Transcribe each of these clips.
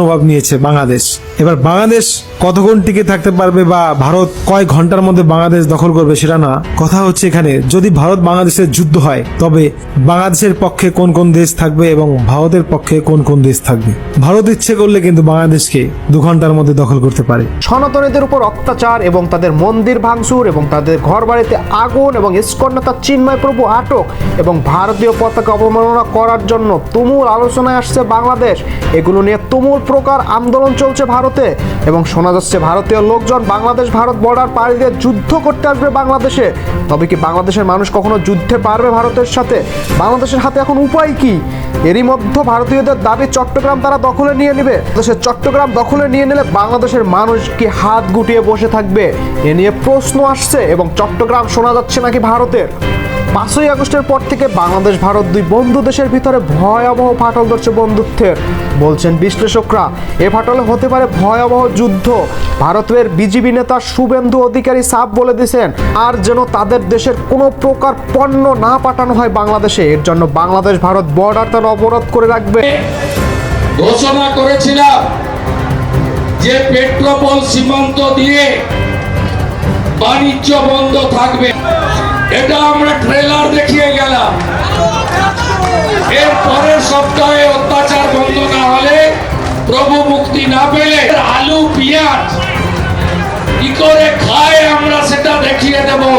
প্রভাব নিয়েছে বাংলাদেশ। এবার বাংলাদেশ কতক্ষণ টিকে থাকতে পারবে বা ভারত কয় ঘণ্টার মধ্যে বাংলাদেশ দখল করবে সেটা না। কথা হচ্ছে এখানে, যদি ভারত বাংলাদেশের যুদ্ধ হয়, তবে বাংলাদেশের পক্ষে কোন কোন দেশ থাকবে এবং ভারতের পক্ষে কোন কোন দেশ থাকবে? ভারত ইচ্ছে করলে কিন্তু বাংলাদেশকে দু ঘণ্টার মধ্যে দখল করতে পারে। সনাতনীদের উপর অত্যাচার এবং তাদের মন্দির ভাঙচুর এবং তাদের ঘর বাড়িতে আগুন এবং ইস্কন চিন্ময় প্রভু আটক এবং ভারতীয় পতাকা অবমাননা করার জন্য তুমুল আলোচনায় আসছে বাংলাদেশ। এগুলো নিয়ে তুমুল প্রকার আন্দোলন চলছে ভারতে এবং শোনা যাচ্ছে ভারতীয় লোকজন বাংলাদেশ, ভারত বর্ডার পাড়ি দিয়ে যুদ্ধ করতে আসবে বাংলাদেশে। তবে কি বাংলাদেশের মানুষ কখনো যুদ্ধে পারবে ভারতের সাথে? বাংলাদেশের হাতে এখন উপায় কি? এরই মধ্যে ভারতীয়দের দাবি চট্টগ্রাম তারা দখলে নিয়ে নেবে। দেশের চট্টগ্রাম দখলে নিয়ে নিলে বাংলাদেশের মানুষ কি হাত গুটিয়ে বসে থাকবে? এ নিয়ে প্রশ্ন আসছে এবং চট্টগ্রাম শোনা যাচ্ছে নাকি ভারতের? পাঁচই আগস্টের পর থেকে বাংলাদেশ, ভারত দুই বন্ধু দেশের ভিতরে ভয়াবহ ফাটল ধরছে বন্ধুত্বের, বলছেন বিশ্লেষকরা। এ ফাটলে হতে পারে ভয়াবহ যুদ্ধ। ভারতের বিজিবি নেতা শুভেন্দু অধিকারী সাফ বলে দিয়েছেন, আর যেন তাদের দেশের কোনো প্রকার পণ্য না পাঠানো হয় বাংলাদেশে, এর জন্য বাংলাদেশ, ভারত বর্ডার তারা অবরোধ করে রাখবে। ঘোষণা করেছিলাম যে পেট্রোপল সীমান্ত দিয়ে বাণিজ্য বন্ধ থাকবে। এটা আমরা ট্রেলার দেখিয়ে গেলাম। এর পরের সপ্তাহে অত্যাচার বন্ধ না হলে প্রভু মুক্তি না পেলে আলু, পেঁয়াজ কি করে খায় আমরা সেটা দেখিয়ে দেবো।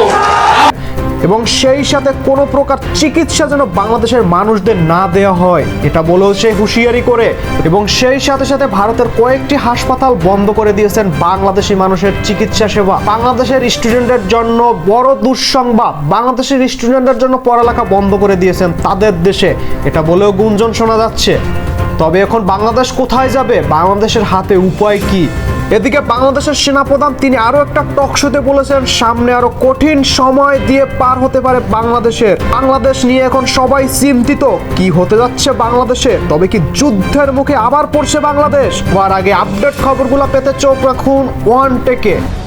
এবং সেই সাথে কোনো প্রকার চিকিৎসা যেন বাংলাদেশের মানুষদের না দেওয়া হয়। এটা বলেও সে হুঁশিয়ারি করে। এবং সেই সাথে সাথে ভারতের কয়েকটি হাসপাতাল বন্ধ করে দিয়েছেন বাংলাদেশি মানুষের চিকিৎসা সেবা। বাংলাদেশের স্টুডেন্টের জন্য বড় দুঃসংবাদ। বাংলাদেশের স্টুডেন্টের জন্য পড়ালেখা বন্ধ করে দিয়েছেন তাদের দেশে। এটা বলেও গুঞ্জন শোনা যাচ্ছে। তবে এখন বাংলাদেশ কোথায় যাবে? বাংলাদেশের হাতে উপায় কি? এদিকে বাংলাদেশের সেনাপ্রধান, তিনি আরও একটা টক শোতে বলেছেন, সামনে আরও কঠিন সময় দিয়ে পার হতে পারে বাংলাদেশের। বাংলাদেশ নিয়ে এখন সবাই চিন্তিত, কি হতে যাচ্ছে বাংলাদেশে? তবে কি যুদ্ধের মুখে আবার পড়ছে বাংলাদেশ? হওয়ার আগে আপডেট খবরগুলো পেতে চোখ রাখুন ওয়ান টেকে।